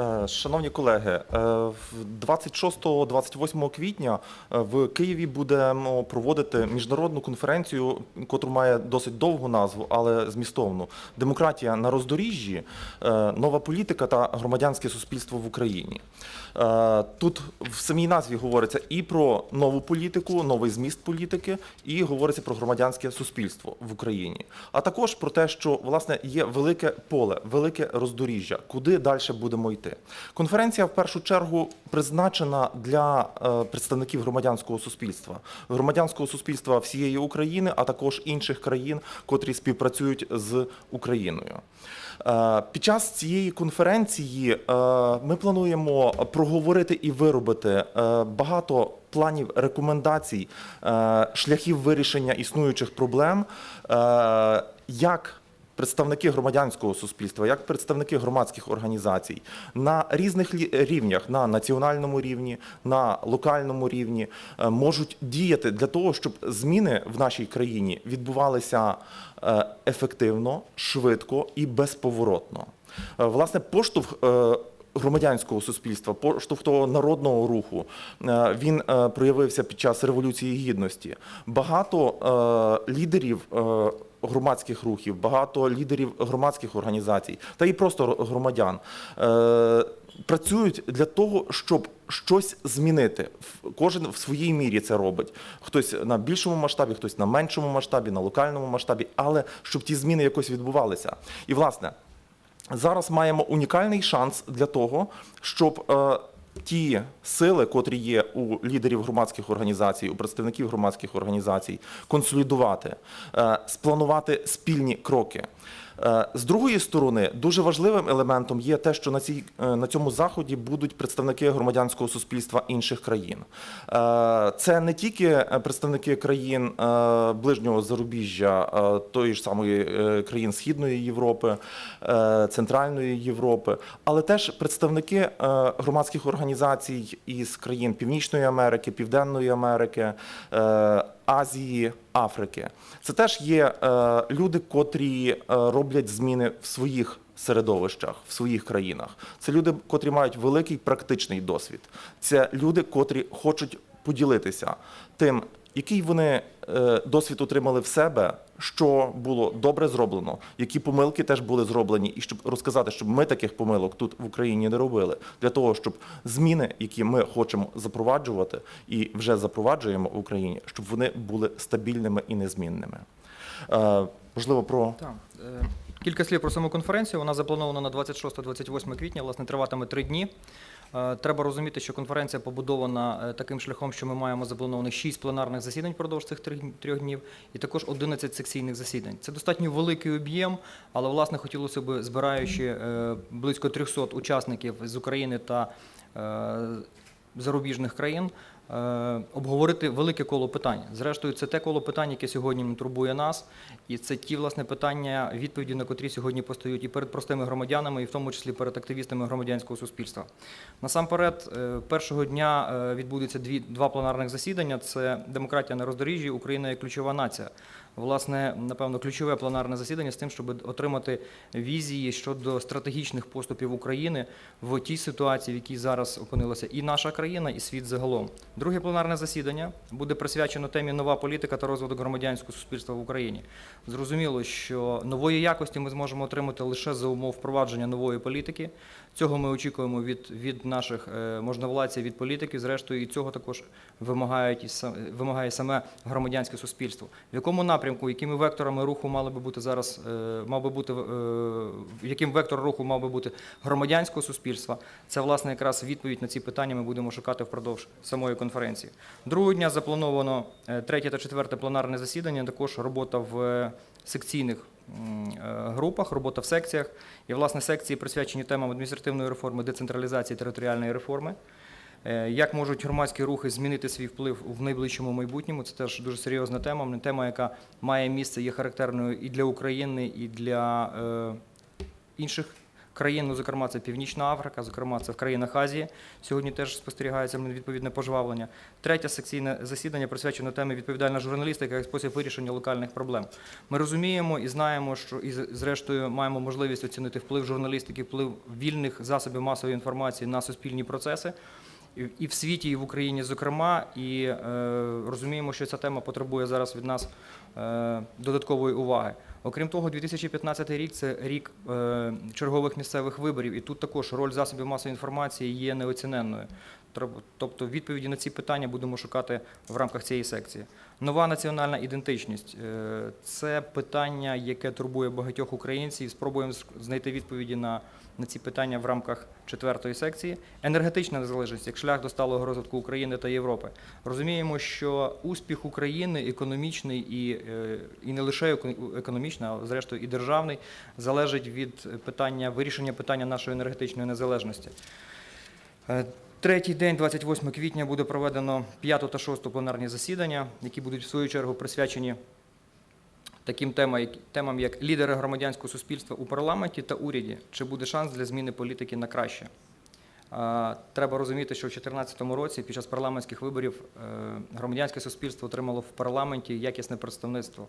Е, Шановні колеги, е, 26-28 квітня е, в Києві будемо проводити міжнародну конференцію, котру має досить довгу назву, але змістовну Демократія на роздоріжжі, е, нова політика та громадянське суспільство в Україні. Е, Тут в самій назві говориться і про нову політику, новий зміст політики, і говориться про громадянське суспільство в Україні. А також про те, що власне є велике поле, велике роздоріжжя, куди далі будемо йти. Конференція в першу чергу призначена для е, представників громадянського суспільства, громадянського суспільства всієї України, а також інших країн, котрі співпрацюють з Україною. Е, Під час цієї конференції е, ми плануємо проговорити і виробити багато планів рекомендацій, шляхів вирішення існуючих проблем, як представники громадянського суспільства, як представники громадських організацій на різних рівнях, на національному рівні, на локальному рівні, е, можуть діяти для того, щоб зміни в нашій країні відбувалися е, ефективно, швидко і безповоротно. Е, Власне, поштовх. Громадянського суспільства, поштовх того народного руху, він проявився під час революції гідності. Багато лідерів громадських рухів, багато лідерів громадських організацій та і просто громадян е, працюють для того, щоб щось змінити. Кожен в своїй мірі це робить. Хтось на більшому масштабі, хтось на меншому масштабі, на локальному масштабі, але щоб ті зміни якось відбувалися. І власне. Зараз маємо унікальний шанс для того, щоб е, ті сили, котрі є у лідерів громадських організацій, у представників громадських організацій, консолідувати, е, спланувати спільні кроки. Е, З другої сторони, дуже важливим елементом є те, що на цій е, на цьому заході будуть представники громадянського суспільства інших країн. Е, Це не тільки представники країн ближнього зарубіжжя, тої ж самої країн Східної Європи, Центральної Європи, але теж представники громадських організацій із країн Північної Америки, Південної Америки. Азії, Африки. Це теж є е, люди, котрі е, роблять зміни в своїх середовищах, в своїх країнах. Це люди, котрі мають великий практичний досвід. Це люди, котрі хочуть поділитися тим, який вони е, досвід отримали в себе, що було добре зроблено, які помилки теж були зроблені, і щоб розказати, щоб ми таких помилок тут в Україні не робили, для того, щоб зміни, які ми хочемо запроваджувати і вже запроваджуємо в Україні, щоб вони були стабільними і незмінними. Е, Можливо, про Так. Кілька слів про саму конференцію. Вона запланована на 26-28 квітня, власне, триватиме три дні. Е, Треба розуміти, що конференція побудована е, таким шляхом, що ми маємо запланованих 6 пленарних засідань впродовж цих трьох- днів, і також 11 секційних засідань. Це достатньо великий об'єм, але власне хотілося б, збираючи е, близько 300 учасників з України та зарубіжних країн. Е, Обговорити велике коло питань. Зрештою, це те коло питань, яке сьогодні турбує нас, і це ті власне питання, відповіді на котрі сьогодні постають і перед простими громадянами, і в тому числі перед активістами громадянського суспільства. Насамперед, е, першого дня е, відбудеться дві два пленарних засідання: це демократія на роздоріжжі, Україна як ключова нація. Власне, напевно, ключове пленарне засідання з тим, щоб отримати візії щодо стратегічних поступів України в тій ситуації, в якій зараз опинилася і наша країна, і світ загалом. Друге пленарне засідання буде присвячено темі нова політика та розвиток громадянського суспільства в Україні. Зрозуміло, що нової якості ми зможемо отримати лише за умов впровадження нової політики. Цього ми очікуємо від, від наших е, можновладців, від політиків. Зрештою, і цього також вимагають і вимагає саме громадянське суспільство. В якому напрямку, якими векторами руху мали би бути зараз, е, мав би бути е, яким вектор руху мав би бути громадянського суспільства? Це власне якраз відповідь на ці питання. Ми будемо шукати впродовж самої конференції. Другого дня заплановано е, третє та четверте пленарне засідання. Також робота в секційних групах, робота в секціях. І, власне, секції присвячені темам адміністративної реформи, децентралізації територіальної реформи. Е, Як можуть громадські рухи змінити свій вплив в найближчому майбутньому? Це теж дуже серйозна тема. Тема, яка має місце, є характерною і для України, і для е, інших країн, ну, зокрема, це Північна Африка, зокрема, це в країнах Азії. Сьогодні теж спостерігається відповідне пожвавлення. Третє секційне засідання присвячено темі відповідальна журналістика як спосіб вирішення локальних проблем. Ми розуміємо і знаємо, що і зрештою маємо можливість оцінити вплив журналістики, вплив вільних засобів масової інформації на суспільні процеси. І- в світі, і в Україні, зокрема, і е, розуміємо, що ця тема потребує зараз від нас е, додаткової уваги. Окрім того, 2015 рік це рік е, чергових місцевих виборів, і тут також роль засобів масової інформації є неоціненною. Троб- Тобто відповіді на ці питання будемо шукати в рамках цієї секції. Нова національна ідентичність Е, це питання, яке турбує багатьох українців. Спробуємо знайти відповіді на, на ці питання в рамках четвертої секції. Енергетична незалежність як шлях до сталого розвитку України та Європи. Розуміємо, що успіх України економічний і, е, і не лише еко- економічний, а зрештою і державний, залежить від питання вирішення питання нашої енергетичної незалежності. Третій день, 28 квітня, буде проведено 5 та 6 пленарні засідання, які будуть в свою чергу присвячені таким темам, як, лідери громадянського суспільства у парламенті та уряді. Чи буде шанс для зміни політики на краще? Треба розуміти, що в 2014 році під час парламентських виборів е, громадянське суспільство отримало в парламенті якісне представництво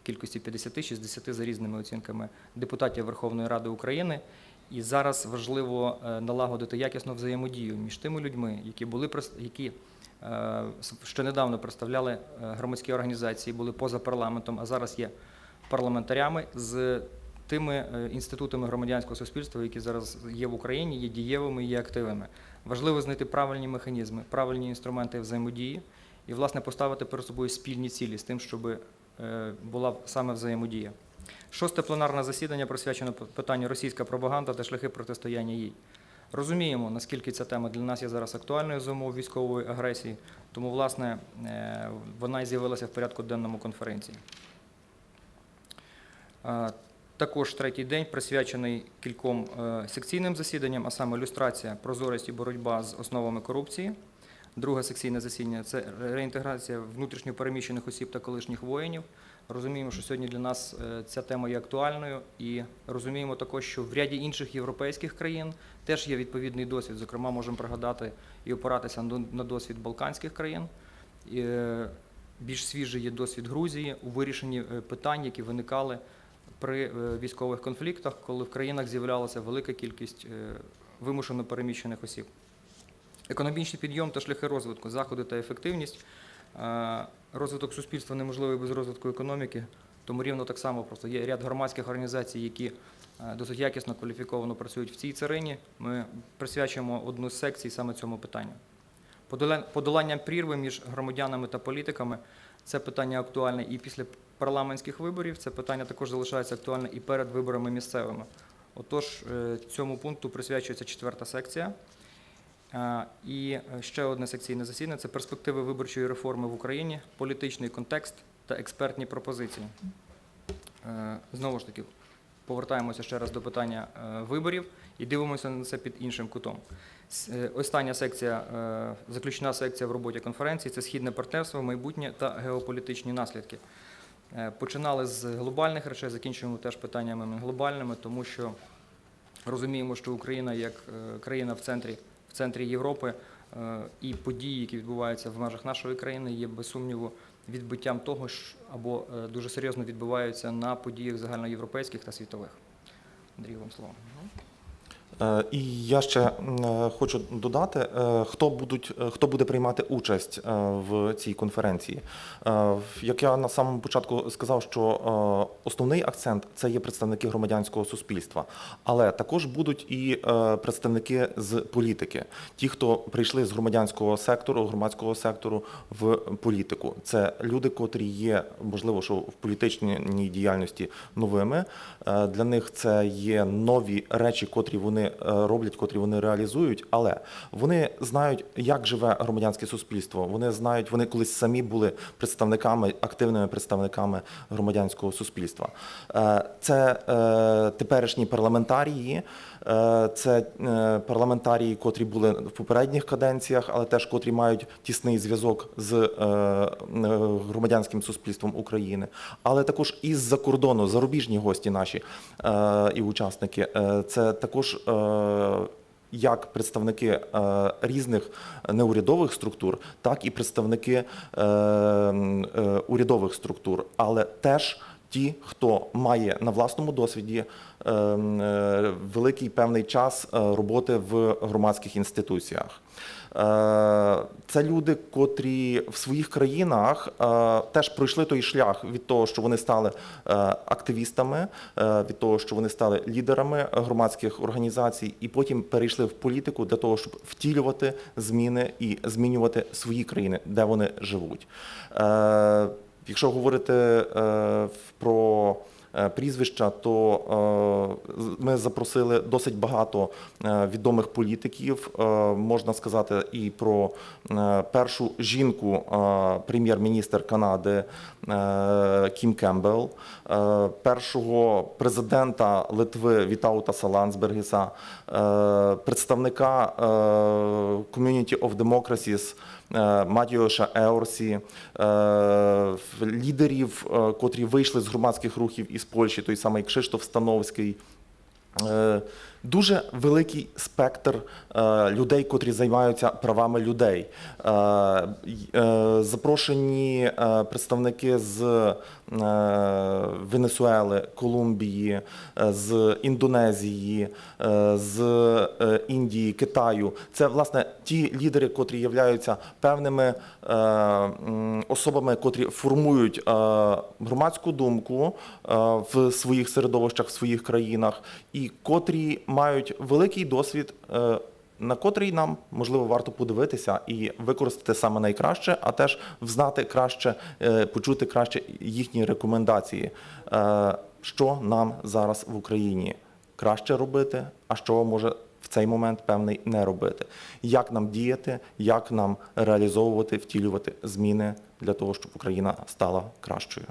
в кількості 50-60 за різними оцінками депутатів Верховної Ради України. І зараз важливо е, налагодити якісну взаємодію між тими людьми, які були які е, ще недавно представляли е, громадські організації, були поза парламентом, а зараз є парламентарями з тими інститутами громадянського суспільства, які зараз є в Україні, є дієвими, є активними. Важливо знайти правильні механізми, правильні інструменти взаємодії і, власне, поставити перед собою спільні цілі з тим, щоб була саме взаємодія. Шосте пленарне засідання присвячено питанню російська пропаганда та шляхи протистояння їй. Розуміємо, наскільки ця тема для нас є зараз актуальною за умов військової агресії, тому, власне, е, вона і з'явилася в порядку денному конференції. Е, Також третій день присвячений кільком е, секційним засіданням, а саме люстрація, прозорість і боротьба з основами корупції. Друге секційне засідання це реінтеграція внутрішньо переміщених осіб та колишніх воїнів. Розуміємо, що сьогодні для нас е, ця тема є актуальною, і розуміємо також, що в ряді інших європейських країн теж є відповідний досвід. Зокрема, можемо пригадати і опиратися на досвід балканських країн. Е, Більш свіжий є досвід Грузії у вирішенні е, питань, які виникали при військових конфліктах, коли в країнах з'являлася велика кількість вимушено переміщених осіб. Економічний підйом та шляхи розвитку, заходи та ефективність. Е, Розвиток суспільства неможливий без розвитку економіки, тому рівно так само просто є ряд громадських організацій, які е, досить якісно кваліфіковано працюють в цій царині. Ми присвячуємо одну з секцій саме цьому питанню. Подолання прірви між громадянами та політиками це питання актуальне і після парламентських виборів. Це питання також залишається актуальне і перед виборами місцевими. Отож, е, цьому пункту присвячується четверта секція. І е, ще одне секційне засідання це перспективи виборчої реформи в Україні, політичний контекст та експертні пропозиції. Е, Знову ж таки, повертаємося ще раз до питання е, виборів і дивимося на це під іншим кутом. Остання секція, заключна секція в роботі конференції це східне партнерство, майбутнє та геополітичні наслідки. Починали з глобальних речей, закінчуємо теж питаннями глобальними, тому що розуміємо, що Україна як країна в центрі, центрі Європи е, і події, які відбуваються в межах нашої країни, є без сумніву відбиттям того або е, дуже серйозно відбуваються на подіях загальноєвропейських та світових. Андрій, вам слово. Е, І я ще е, хочу додати, е, хто, будуть, хто буде приймати участь в цій конференції. Як я на самому початку сказав, що основний акцент це є представники громадянського суспільства, але також будуть і представники з політики, ті, хто прийшли з громадянського сектору, громадського сектору в політику. Це люди, котрі є, можливо, що в політичній діяльності новими. Для них це є нові речі, котрі вони е, роблять, котрі вони реалізують, але вони знають, як живе громадянське суспільство. Вони знають, вони колись самі були представниками, активними представниками громадянського суспільства. Е, Це е, теперішні парламентарії, це парламентарії, котрі були в попередніх каденціях, але теж котрі мають тісний зв'язок з громадянським суспільством України, але також із-за кордону, зарубіжні гості наші і учасники. Це також. Е, Як представники е, різних неурядових структур, так і представники е, урядових структур, але теж ті, хто має на власному досвіді е, м, е, великий певний час е, роботи в громадських інституціях. Е, Це люди, котрі в своїх країнах теж пройшли той шлях від того, що вони стали активістами, від того, що вони стали лідерами громадських організацій, і потім перейшли в політику для того, щоб втілювати зміни і змінювати свої країни, де вони живуть. Якщо говорити е, про е, прізвища, то е, ми запросили досить багато відомих політиків. Можна сказати і про першу жінку, прем'єр-міністр Канади Кім Кембел, першого президента Литви Вітаутаса Ландсбергіса, е, представника Community of Democracies Матіоша Еорсі, е, лідерів, е, котрі вийшли з громадських рухів із Польщі, той самий Кшиштоф Становський. Дуже великий спектр е, людей, котрі займаються правами людей. Е, е, Запрошені представники з Венесуели, Колумбії, з Індонезії, з Індії, Китаю. Це власне ті лідери, котрі являються певними особами, котрі формують громадську думку в своїх середовищах, в своїх країнах, і котрі мають великий досвід. е, На котрий нам можливо варто подивитися і використати саме найкраще, а теж взнати краще, е, почути краще їхні рекомендації, Е, що нам зараз в Україні краще робити, а що може в цей момент певний не робити. Як нам діяти, як нам реалізовувати, втілювати зміни для того, щоб Україна стала кращою.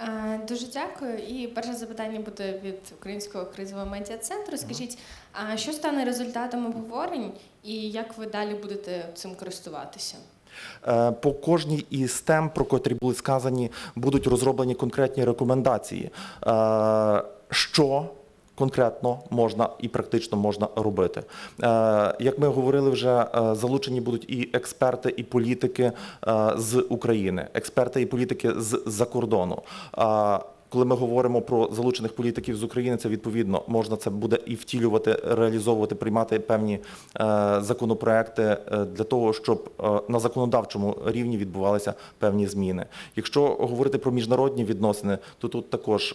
Е, Дуже дякую. І перше запитання буде від Українського кризового медіа центру. Скажіть, а що стане результатом обговорень і як ви далі будете цим користуватися? Е, По кожній із тем, про котрі були сказані, будуть розроблені конкретні рекомендації, Е, що конкретно можна і практично можна робити. Е, Як ми говорили вже, е, залучені будуть і експерти, і політики е, з України, експерти і політики з-за кордону. Коли ми говоримо про залучених політиків з України, це відповідно можна це буде і втілювати, реалізовувати, приймати певні законопроекти для того, щоб на законодавчому рівні відбувалися певні зміни. Якщо говорити про міжнародні відносини, то тут також.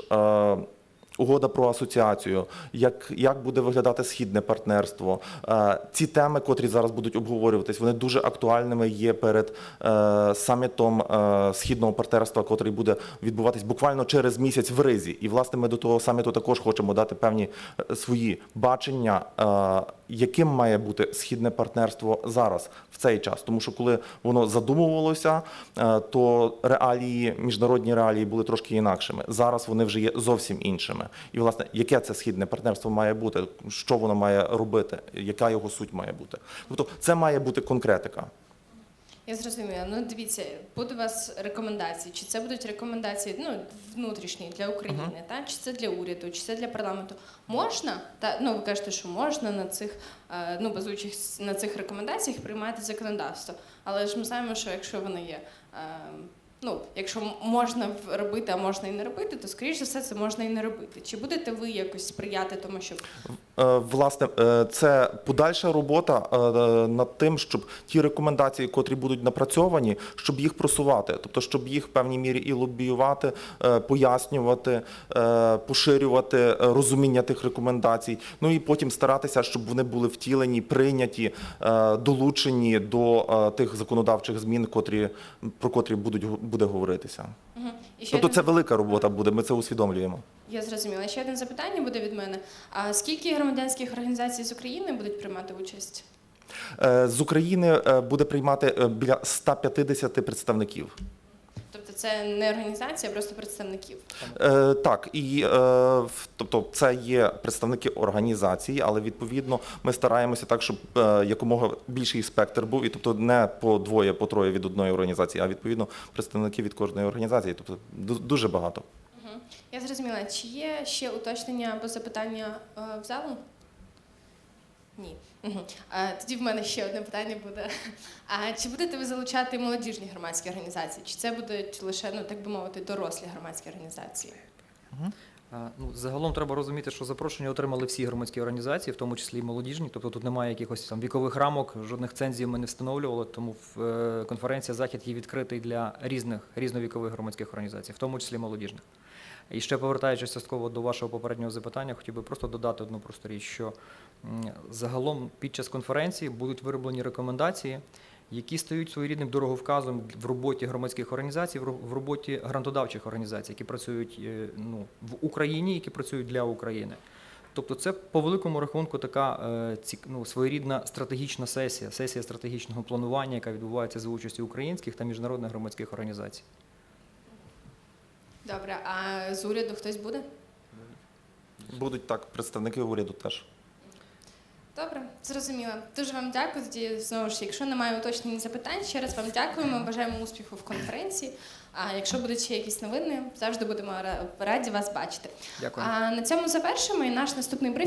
Угода про асоціацію, як, як буде виглядати східне партнерство. Е, Ці теми, котрі зараз будуть обговорюватись, вони дуже актуальними є перед е, самітом е, східного партнерства, котрий буде відбуватись буквально через місяць в Ризі. І власне ми до того саміту також хочемо дати певні свої бачення, яким має бути східне партнерство зараз в цей час. Тому що коли воно задумувалося, е, то реалії, міжнародні реалії були трошки інакшими. Зараз вони вже є зовсім іншими. І власне, яке це східне партнерство має бути, що воно має робити, яка його суть має бути. Тобто, це має бути конкретика. Я зрозуміла. Ну дивіться, буде у вас рекомендації. Чи це будуть рекомендації ну, внутрішні для України, та? чи це для уряду, чи це для парламенту? Можна, та ну ви кажете, що можна на цих е, ну базуючих на цих рекомендаціях приймати законодавство. Але ж ми знаємо, що якщо вони є. Ну, якщо можна робити, а можна і не робити, то скоріш за все це можна і не робити. Чи будете ви якось сприяти тому, щоб Е, Власне, е, це подальша робота е, над тим, щоб ті рекомендації, котрі будуть напрацьовані, щоб їх просувати, тобто, щоб їх в певній мірі і лобіювати, пояснювати, поширювати розуміння тих рекомендацій. Ну і потім старатися, щоб вони були втілені, прийняті, долучені до тих законодавчих змін, котрі про котрі будуть буде говоритися. Угу. і Тобто, один... це велика робота буде. Ми це усвідомлюємо. Я зрозуміла. Ще одне запитання буде від мене. А скільки громадянських організацій з України будуть приймати участь? Е, З України е, буде приймати е, біля 150 представників. Це не організація, а просто представників. Е, так, і е, тобто це є представники організації, але відповідно ми стараємося так, щоб е, якомога більший спектр був, і тобто не по двоє, по троє від одної організації, а відповідно представники від кожної організації. Тобто дуже багато. Мгм. Я зрозуміла. Чи є ще уточнення або запитання е, в залу? Ні. Мгм. Е, Тоді в мене ще одне питання буде. А чи будете ви залучати молодіжні громадські організації? Чи це будуть лише, ну так би мовити, дорослі громадські організації? А, Ну, загалом треба розуміти, що запрошення отримали всі громадські організації, в тому числі і молодіжні. Тобто тут немає якихось там вікових рамок, жодних цензів ми не встановлювали. Тому е, конференція захід є відкритий для різних різновікових громадських організацій, в тому числі молодіжних. І ще повертаючись частково до вашого попереднього запитання, хотів би просто додати одну просту річ, що загалом під час конференції будуть вироблені рекомендації, які стають своєрідним дороговказом в роботі громадських організацій, в роботі грантодавчих організацій, які працюють е, ну, в Україні, які працюють для України. Тобто, це по великому рахунку така е, ну, своєрідна стратегічна сесія, сесія стратегічного планування, яка відбувається за участі українських та міжнародних громадських організацій. Добре, а з уряду хтось буде? Будуть так представники уряду теж. Добре, зрозуміла. Дуже вам дякую. Тоді знову ж, якщо немає уточнень запитань, ще раз вам дякуємо. Бажаємо успіху в конференції. А якщо будуть ще якісь новини, завжди будемо раді вас бачити. Дякую. А на цьому завершимо. І наш наступний брифінг